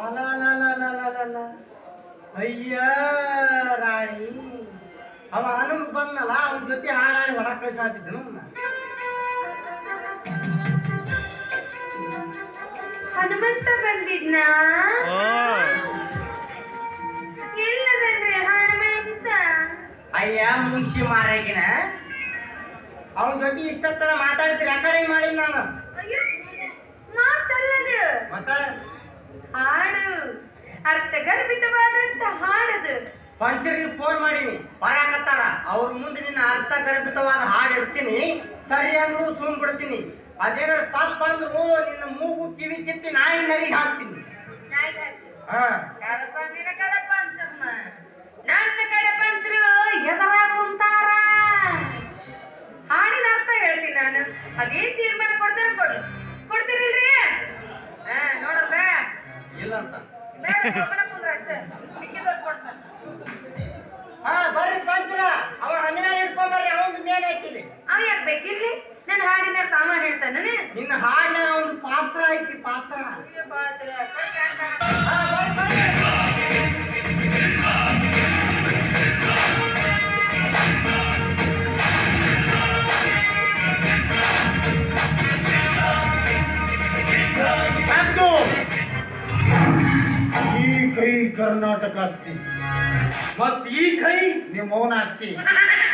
ಅಲಲಲಲಲಲಲ. ಅಯ್ಯ ರಾಣಿ. ಅವ ಹನುಮ ಬಂದಲ್ಲ ಅವನ ಜೊತೆ ಹಾಡಾಡಿ ಹೊರ ಕಳಿಸಾತಿದ್ದನು ಹನುಮಂತ ಬಂದಿದ್ನ? ಎಲ್ಲದಂದ್ರೆ ಹನುಮಂತ? ಅಯ್ಯ ಮುನ್ಸಿ ಮಾರಾಗಿನ. ಅವನ ಜೊತೆ ಇಷ್ಟ ಮಾತಾಡ್ತೀರಿ ಆ ಕಡೆ ಮಾಡಿ ನಾನು ಅಯ್ಯೋ ಮಾತಲ್ಲದು ಮತ್ತ ಹಾಡು ಅರ್ಥಗರ್ಭಿತವಾದಂತ ಹಾಡದು. ಪಂಚರಿಗೆ ಫೋನ್ ಮಾಡೀನಿ ಬರಾಕತ್ತಾರ. ಅವ್ರ ಮುಂದೆ ನಿನ್ನ ಅರ್ಥ ಗರ್ಭಿತವಾದ ಹಾಡು ಇಡ್ತೀನಿ ಸರಿ ಅಂದ್ರು ಸುಮ್ ಬಿಡ್ತೀನಿ. ಅದೇನಾದ್ರು ತಪ್ಪ ಅಂದ್ರು ನಿನ್ನ ಮೂಗು ಕಿವಿ ಕಿತ್ತಿ ನಾಯಿ ನರಿಗೆ ಹಾಕ್ತೀನಿ. ಹಾ. ಕಡೆ ಪಂಚಮ್ಮ ನನ್ನ ಕಡೆ ಪಂಚರು ಎದರ ಕುಂತಾರ? ಹಾಡಿನ ಅರ್ಥ ಹೇಳ್ತೀನಿ ನಾನು. ಅದೇನ್ ತೀರ್ಮಾನ ಕೊಡ್ತಾರೆ ಕೊಡ್ಲಿ ಹಾ ಬರ್ರಿ ಪಂಚರ. ಅವ ಹನಿಮೇಲೆ ಇಟ್ಕೊಂಡ್ ಬರ್ರಿ ಅವಂದು ಮೇಲೆ ಹಾಕಿದೆ ಅವ ಯಾಕೆ ಬೇಕಿರ್ಲಿ? ನನ್ನ ಹಾಡಿನ ಅವ ಹೇಳ್ತಾನೆ ನಿನ್ನ ಹಾಡಿನ ಒಂದು ಪಾತ್ರ ಐತಿ ಪಾತ್ರ. ಹಾ, ಕೈ ಕರ್ನಾಟಕ ಆಸ್ತಿ ಮತ್ ಈ ಕೈ? ನಿಮ್ಮ ಅಸ್ತಿ. ಆಸ್ತಿ